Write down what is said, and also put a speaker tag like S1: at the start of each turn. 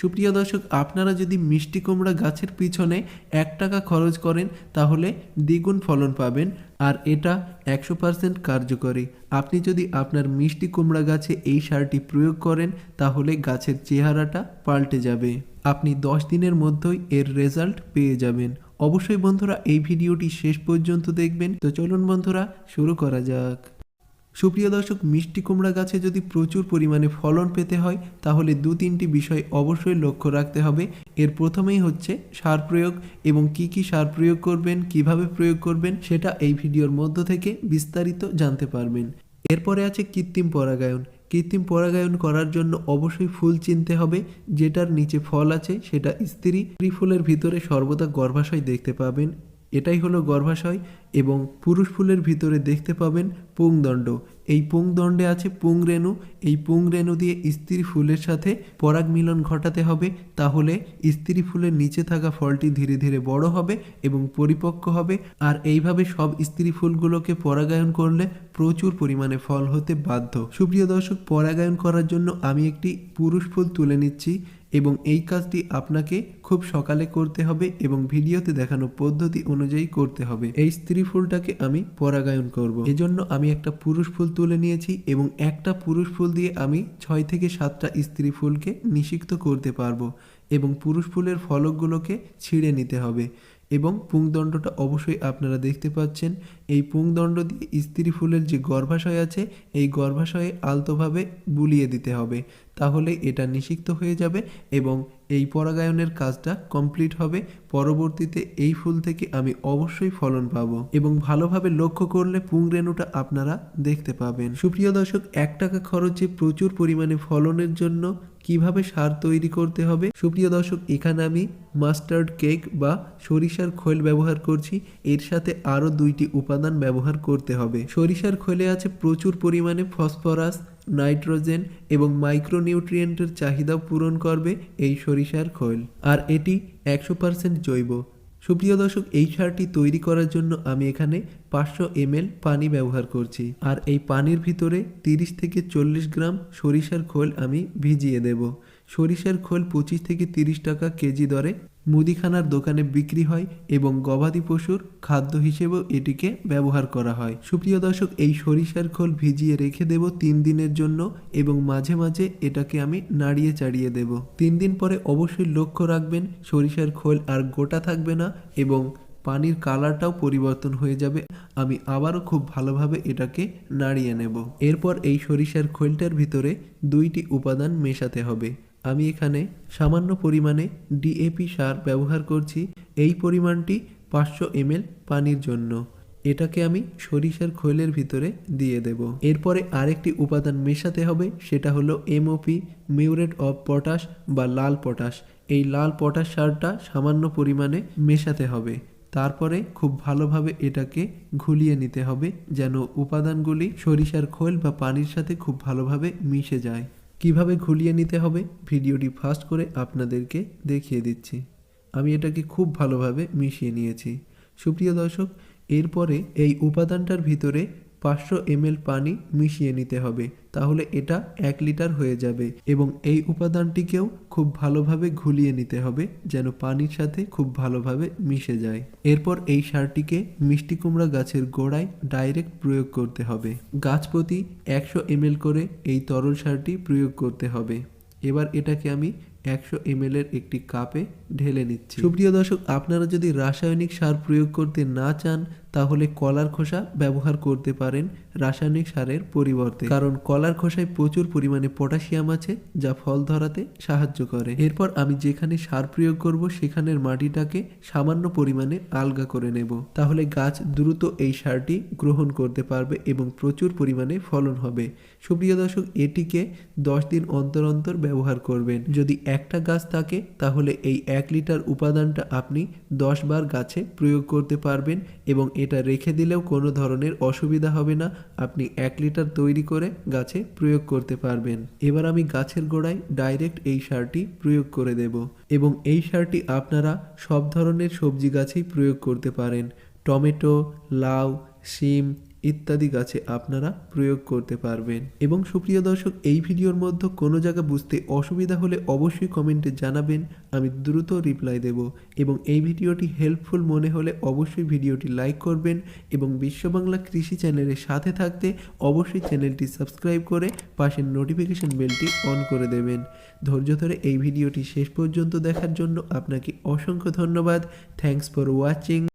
S1: সুপ্রিয় দর্শক, আপনারা যদি মিষ্টি কুমড়া গাছের পিছনে এক টাকা খরচ করেন, তাহলে দ্বিগুণ ফলন পাবেন, আর এটা একশো পার্সেন্ট কার্যকরী। আপনি যদি আপনার মিষ্টি কুমড়া গাছে এই সারটি প্রয়োগ করেন, তাহলে গাছের চেহারাটা পাল্টে যাবে। আপনি দশ দিনের মধ্যেই এর রেজাল্ট পেয়ে যাবেন। অবশ্যই বন্ধুরা, এই ভিডিওটি শেষ পর্যন্ত দেখবেন। তো চলুন বন্ধুরা, শুরু করা যাক। সুপ্রিয় দর্শক, মিষ্টি কুমড়া গাছে যদি প্রচুর পরিমাণে ফলন পেতে হয়, তাহলে দু তিনটি বিষয় অবশ্যই লক্ষ্য রাখতে হবে। এর প্রথমেই হচ্ছে সার প্রয়োগ এবং কি কি সার প্রয়োগ করবেন, কীভাবে প্রয়োগ করবেন, সেটা এই ভিডিওর মধ্য থেকে বিস্তারিত জানতে পারবেন। এরপরে আছে কৃত্রিম পরাগায়ন। কৃত্রিম পরাগায়ন করার জন্য অবশ্যই ফুল চিনতে হবে, যেটার নিচে ফল আছে, সেটা স্ত্রী ফুলের ভিতরে সর্বদা গর্ভাশয় দেখতে পাবেন। এটাই হলো গর্ভাশয় এবং পুরুষ ফুলের ভিতরে দেখতে পাবেন পুংদণ্ড। এই পুংদণ্ডে আছে পুংরেণু। এই পুংরেণু দিয়ে স্ত্রী ফুলের সাথে পরাগ মিলন ঘটাতে হবে। তাহলে স্ত্রী ফুলের নিচে থাকা ফলটি ধীরে ধীরে বড় হবে এবং পরিপক্ক হবে। আর এইভাবে সব স্ত্রী ফুলগুলোকে পরাগায়ন করলে প্রচুর পরিমাণে ফল হতে বাধ্য। সুপ্রিয় দর্শক, পরাগায়ন করার জন্য আমি একটি পুরুষ ফুল তুলে নিচ্ছি। এবং এই কাজটি আপনাকে খুব সকালে করতে হবে এবং ভিডিওতে দেখানো পদ্ধতি অনুযায়ী করতে হবে। এই স্ত্রী ফুলটাকে আমি পরাগায়ন করব। এজন্য আমি একটা পুরুষ ফুল তুলে নিয়েছি এবং একটা পুরুষ ফুল দিয়ে আমি ছয় থেকে সাতটা স্ত্রী ফুলকে নিষিক্ত করতে পারব এবং পুরুষ ফুলের ফলকগুলোকে ছিঁড়ে নিতে হবে। এবং পুংদণ্ডটা অবশ্যই আপনারা দেখতে পাচ্ছেন। এই পুংদণ্ড দিয়ে স্ত্রী ফুলের যে গর্ভাশয় আছে, এই গর্ভাশয়ে আলতোভাবে বুলিয়ে দিতে হবে। তাহলে এটা নিষিক্ত হয়ে যাবে এবং এই পরাগায়নের কাজটা কমপ্লিট হবে। পরবর্তীতে এই ফুল থেকে আমি অবশ্যই ফলন পাবো এবং ভালোভাবে লক্ষ্য করলে পুংরেণুটা আপনারা দেখতে পাবেন। সুপ্রিয় দর্শক, এক টাকা খরচে প্রচুর পরিমাণে ফলনের জন্য কীভাবে সার তৈরি করতে হবে? সুপ্রিয় দর্শক, এখানে আমি মাস্টার্ড কেক বা সরিষার খোল ব্যবহার করছি। এর সাথে আরও দুইটি উপাদান ব্যবহার করতে হবে। সরিষার খোলে আছে প্রচুর পরিমাণে ফসফরাস, নাইট্রোজেন এবং মাইক্রোনিউট্রিয়েন্টের চাহিদা পূরণ করবে এই সরিষার খোল। আর এটি একশো পার্সেন্ট জৈব। সুপ্রিয় দর্শক, এই সারটি তৈরি করার জন্য আমি এখানে পাঁচশো এমএল পানি ব্যবহার করছি। আর এই পানির ভিতরে তিরিশ থেকে চল্লিশ গ্রাম সরিষার খোল আমি ভিজিয়ে দেব। সরিষার খোল পঁচিশ থেকে তিরিশ টাকা কেজি দরে, মুদিখানার দোকানে বিক্রি হয় এবং গবাদি পশুর খাদ্য হিসেবেও এটিকে ব্যবহার করা হয়। সুপ্রিয় দর্শক, এই সরিষার খোল ভিজিয়ে রেখে দেব তিন দিনের জন্য এবং মাঝে মাঝে এটাকে আমি নাড়িয়ে চাড়িয়ে দেব। তিন দিন পরে অবশ্যই লক্ষ্য রাখবেন, সরিষার খোল আর গোটা থাকবে না এবং পানির কালারটাও পরিবর্তন হয়ে যাবে। আমি আবারও খুব ভালোভাবে এটাকে নাড়িয়ে নেব। এরপর এই সরিষার খোলটার ভিতরে দুইটি উপাদান মেশাতে হবে। আমি এখানে সামান্য পরিমাণে ডিএপি সার ব্যবহার করছি এই পরিমাণটি পাঁচশো এমএল পানির জন্য। এটাকে আমি সরিষার খৈলের ভিতরে দিয়ে দেব। এরপরে আরেকটি উপাদান মেশাতে হবে, সেটা হলো এমওপি মিউরেট অফ পটাশ বা লাল পটাশ। এই লাল পটাশ সারটা সামান্য পরিমাণে মেশাতে হবে। তারপরে খুব ভালোভাবে এটাকে ঘুলিয়ে নিতে হবে, যেন উপাদানগুলি সরিষার খোল বা পানির সাথে খুব ভালোভাবে মিশে যায়। কীভাবে ঘুলিয়ে নিতে হবে ভিডিওটি ফাস্ট করে আপনাদেরকে দেখিয়ে দিচ্ছি। আমি এটাকে খুব ভালোভাবে মিশিয়ে নিয়েছি। সুপ্রিয় দর্শক, এরপরে এই উপাদানটার ভিতরে পাঁচশো এমএল পানি মিশিয়ে নিতে হবে, তাহলে এটা এক লিটার হয়ে যাবে এবং এই উপাদানটিকেও খুব ভালোভাবে ঘুলিয়ে নিতে হবে যেন পানির সাথে খুব ভালোভাবে মিশে যায়। এরপর এই সারটিকে মিষ্টি কুমড়া গাছের গোড়ায় ডাইরেক্ট প্রয়োগ করতে হবে। গাছ প্রতি একশো এমএল করে এই তরল সারটি প্রয়োগ করতে হবে। এবার এটাকে আমি একশো এমএল এর একটি কাপে ঢেলে নিচ্ছি। সুপ্রিয় দর্শক, আপনারা যদি রাসায়নিক সার প্রয়োগ করতে না চান তাহলে কলার খোসা ব্যবহার করতে পারেন রাসায়নিক সারের পরিবর্তে। কারণ কলার খোসায় প্রচুর পরিমাণে পটাশিয়াম আছে, যা ফল ধরাতে সাহায্য করে। এরপর আমি যেখানে সার প্রয়োগ করব, সেখানের মাটিটাকে সামান্য পরিমাণে আলগা করে নেব। তাহলে গাছ দ্রুত এই সারটি গ্রহণ করতে পারবে এবং প্রচুর পরিমাণে ফলন হবে। সুপ্রিয় দর্শক, এটিকে দশ দিন অন্তর অন্তর ব্যবহার করবেন। যদি একটা গাছ থাকে, তাহলে এই এক লিটার উপাদানটা আপনি দশ বার গাছে প্রয়োগ করতে পারবেন এবং এটা রেখে দিলেও কোনো ধরনের অসুবিধা হবে না। আপনি এক লিটার তৈরি করে গাছে প্রয়োগ করতে পারবেন। এবার আমি গাছের গোড়ায় ডাইরেক্ট এই সারটি প্রয়োগ করে দেব এবং এই সারটি আপনারা সব ধরনের সবজি গাছেই প্রয়োগ করতে পারেন। টমেটো, লাউ, শিম ইত্যাদি গাছে আপনারা প্রয়োগ করতে পারবেন। এবং সুপ্রিয় দর্শক, এই ভিডিওর মধ্যে কোনো জায়গা বুঝতে অসুবিধা হলে অবশ্যই কমেন্টে জানাবেন, আমি দ্রুত রিপ্লাই দেব। এবং এই ভিডিওটি হেল্পফুল মনে হলে অবশ্যই ভিডিওটি লাইক করবেন এবং বিশ্ব বাংলা কৃষি চ্যানেলের সাথে থাকতে অবশ্যই চ্যানেলটি সাবস্ক্রাইব করে পাশের নোটিফিকেশন বেলটি অন করে দেবেন। ধৈর্য ধরে এই ভিডিওটি শেষ পর্যন্ত দেখার জন্য আপনাকে অসংখ্য ধন্যবাদ। Thanks for watching